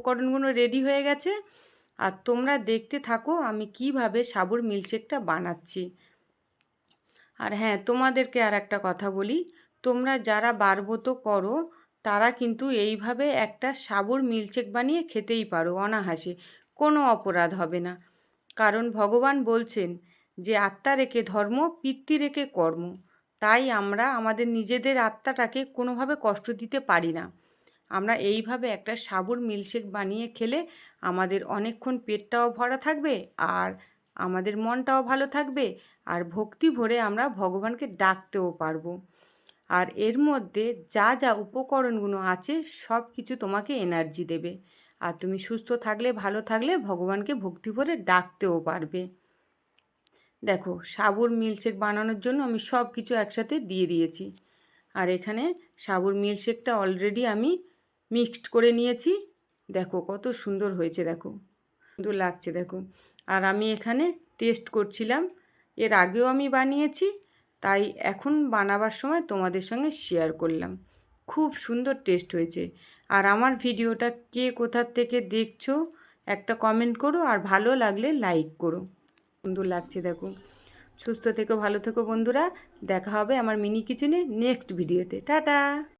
উপকরণগুলো রেডি হয়ে গেছে। আর তোমরা দেখতে থাকো আমি কীভাবে সাবুর মিল্কশেকটা বানাচ্ছি। আর হ্যাঁ তোমাদেরকে আর একটা কথা বলি। তোমরা যারা বারবত করো, তারা কিন্তু এইভাবে একটা সাবুর মিল্কশেক বানিয়ে খেতেই পারো অনাহাসে। কোনো অপরাধ হবে না। কারণ ভগবান বলছেন যে, আত্মা রেখে ধর্ম, পিতৃ রেখে কর্ম। তাই আমরা আমাদের নিজেদের আত্মাটাকে কোনোভাবে কষ্ট দিতে পারি না। আমরা এইভাবে একটা সাবুর মিল্কশেক বানিয়ে খেলে আমাদের অনেকক্ষণ পেটটাও ভরা থাকবে আর আমাদের মনটাও ভালো থাকবে আর ভক্তি ভরে আমরা ভগবানকে ডাকতেও পারব। আর এর মধ্যে যা যা উপকরণগুলো আছে সব কিছু তোমাকে এনার্জি দেবে। আর তুমি সুস্থ থাকলে, ভালো থাকলে ভগবানকে ভক্তি ভরে ডাকতেও পারবে। দেখো, সাবুর মিল্কশেক বানানোর জন্য আমি সব কিছু একসাথে দিয়ে দিয়েছি। আর এখানে সাবুর মিল্কশেকটা অলরেডি আমি মিক্সড করে নিয়েছি। দেখো কত সুন্দর হয়েছে, দেখো। সুন্দর লাগছে, দেখো। আর আমি এখানে টেস্ট করছিলাম। এর আগেও আমি বানিয়েছি, তাই এখন বানাবার সময় তোমাদের সঙ্গে শেয়ার করলাম। খুব সুন্দর টেস্ট হয়েছে। আর আমার ভিডিওটা কে কোথার থেকে দেখছ, একটা কমেন্ট করো আর ভালো লাগলে লাইক করো। সুন্দর লাগছে, দেখো। সুস্থ থেকো, ভালো থেকো, বন্ধুরা। দেখা হবে আমার মিনি কিচেনে নেক্সট ভিডিওতে। টাটা!